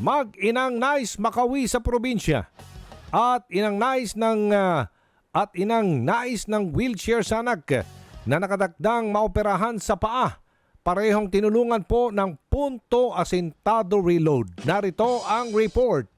Mag-inang nais makawi sa probinsya at inang nais ng ah, at inang nais ng wheelchair sa anak na nakadakdang maoperahan sa paa. Parehong tinulungan po ng Punto Asintado Reload. Narito ang report.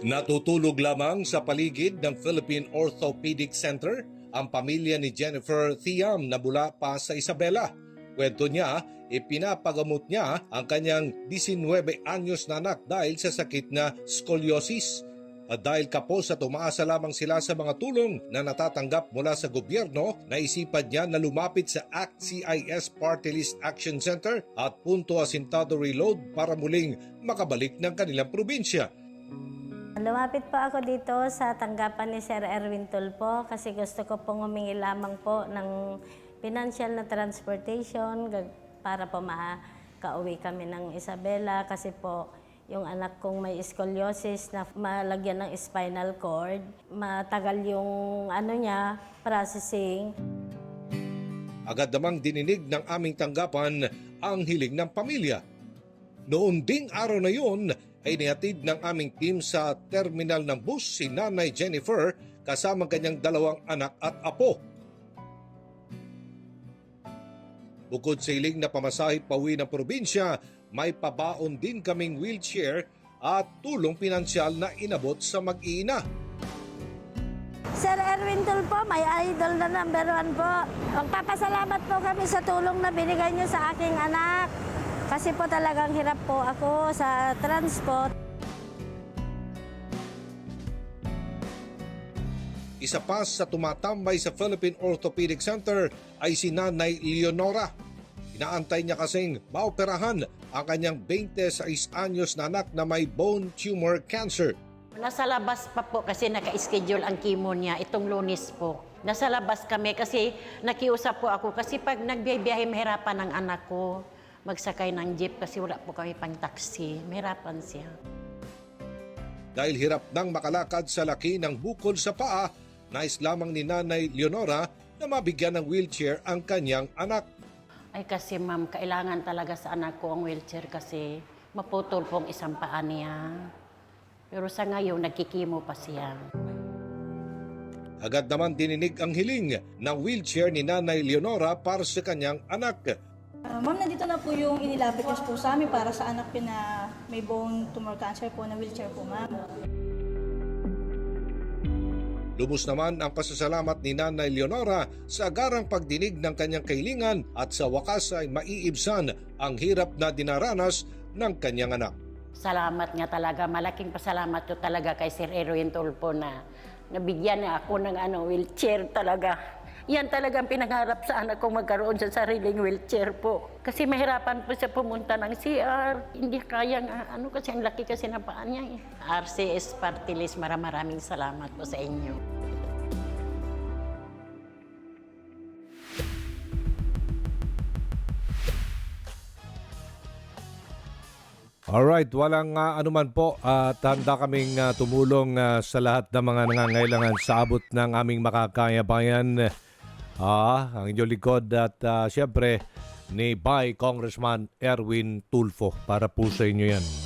Natutulog lamang sa paligid ng Philippine Orthopedic Center ang pamilya ni Jennifer Thiam na mula pa sa Isabela. Kwento niya, ipinapagamot niya ang kanyang 19 anyos na anak dahil sa sakit na scoliosis. At dahil kapos at umaasa lamang sila sa mga tulong na natatanggap mula sa gobyerno, naisipan niya na lumapit sa ACT CIS Party List Action Center at Punto Asintado Reload para muling makabalik ng kanilang probinsya. Lumapit po ako dito sa tanggapan ni Sir Erwin Tulpo kasi gusto ko pong humingi lamang po ng financial na transportation para po makauwi kami ng Isabela kasi po yung anak kong may scoliosis na malagyan ng spinal cord. Matagal yung ano niya, processing. Agad namang dininig ng aming tanggapan ang hiling ng pamilya. Noon ding araw na yun ay nihatid ng aming team sa terminal ng bus si Nanay Jennifer kasama kanyang dalawang anak at apo. Bukod sa hiling na pamasahe pauwi ng probinsya, may pabaon din kaming wheelchair at tulong pinansyal na inabot sa mag-iina. Sir Erwin Tulpo, may idol na number one po. Magpapasalamat po kami sa tulong na binigay niyo sa aking anak. Kasi po talagang hirap po ako sa transport. Isa pa sa tumatambay sa Philippine Orthopedic Center ay si Nanay Leonora. Inaantay niya kasing maoperahan ang kanyang 26 anyos na anak na may bone tumor cancer. Nasa labas pa po kasi naka-schedule ang chemo niya itong lunes po. Nasa labas kami kasi nakiusap po ako kasi pag nagbibiyahe mahirapan ang anak ko magsakay ng jeep kasi wala po kami pang taxi. Mahirapan siya. Dahil hirap nang makalakad sa laki ng bukol sa paa, nais lamang ni Nanay Leonora na mabigyan ng wheelchair ang kanyang anak. Ay kasi ma'am, kailangan talaga sa anak ko ang wheelchair kasi maputol pong isang paa niya. Pero sa ngayon, nagkikimo pa siya. Agad naman dininig ang hiling ng wheelchair ni Nanay Leonora para sa kanyang anak. Ah, ma'am, nandito na po yung inilapit niyo po sa amin para sa anak ko na may bone tumor cancer po na wheelchair po, ma'am. Lubos naman ang pasasalamat ni Nanay Leonora sa agarang pagdinig ng kanyang kahilingan at sa wakas ay maiibsan ang hirap na dinaranas ng kanyang anak. Salamat nga talaga. Malaking pasalamat ko talaga kay Sir Erwin Tulpo na nabigyan niya ako ng ano, wheelchair talaga. Yan talagang pinangarap sa anak kong magkaroon sa sariling wheelchair po. Kasi mahirapan po siya pumunta ng CR. Hindi kaya nga, ano kasi ang laki kasi ng paa niya eh. RCS Party List, maraming salamat po sa inyo. Alright, walang uh, anuman po at handa kaming ah, tumulong ah, sa lahat ng mga nangangailangan sa abot ng aming makakaya bayan. Ah, ang inyong likod at ah, siyempre ni Bay Congressman Erwin Tulfo para po sa inyo yan.